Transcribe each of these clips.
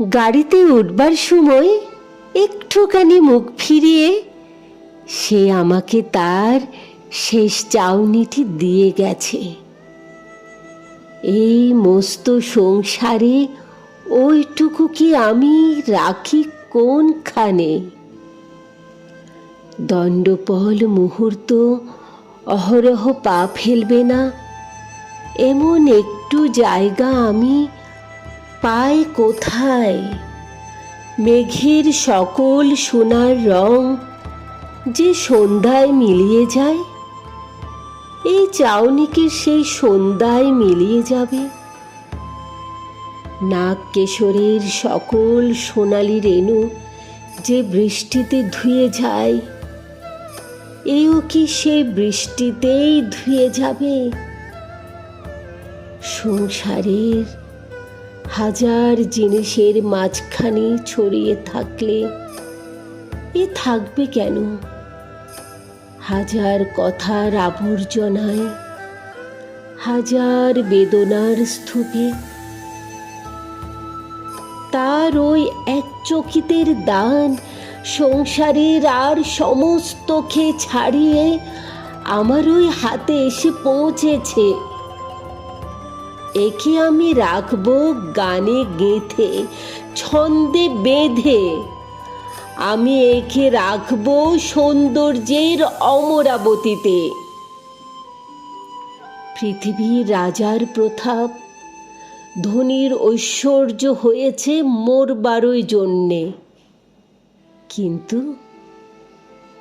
গাড়িতে উঠবার সময় একটুখানি মুখ ফিরিয়ে সে আমাকে তার শেষ চাউনিটি দিয়ে গেছে। এই মস্ত সংসারে ওইটুকু কি আমি রাখি কোনখানে? দণ্ডপল মুহূর্ত অহরহ পা ফেলবে না, এমন একটু জায়গা আমি পাই কোথায়? মেঘের সকল সোনার রং যে সন্ধ্যায় মিলিয়ে যায়, এই চাউনিকে সেই সন্ধ্যায় মিলিয়ে যাবে। নাগ কেশরের সকল সোনালি রেণু যে বৃষ্টিতে ধুয়ে যায়, এও কি সেই বৃষ্টিতেই ধুয়ে যাবে? সংসারের হাজার জিনিসের মাঝখানে ছড়িয়ে থাকলে এ থাকবে কেন? হাজার কথার আবর্জনায়, হাজার বেদনার স্তূপে, তার ওই এক চকিতের দান সংসারের আর সমস্ত খেয়ে ছাড়িয়ে আমার ওই হাতে এসে পৌঁছেছে। একে আমি রাখব গানে গেঁথে, ছন্দে বেঁধে। আমি একে রাখব সৌন্দর্যের অমরাবতীতে। পৃথিবীর রাজার প্রতাপ ধনির ঐশ্বর্য হয়েছে মোর বারোই জন্যে। কিন্তু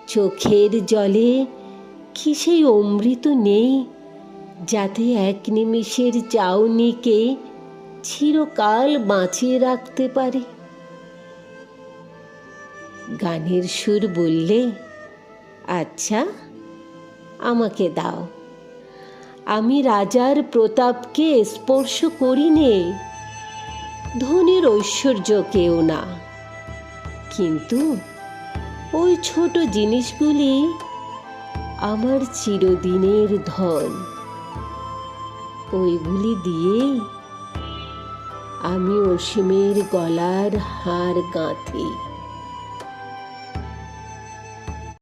চোখের জলে কি সেই অমৃত নেই? যাতে এক নিমিষের চাউনিকে চিরকাল বাঁচিয়ে রাখতে পারে। গানের সুর বললে আচ্ছা আমাকে দাও। আমি রাজার প্রতাপকে স্পর্শ করি নে ধনের ঐশ্বর্যকেও না। কিন্তু ওই ছোট জিনিসগুলি আমার চিরদিনের ধন। ওইগুলি দিয়েই আমি অসীমের গলার হার গাঁথি।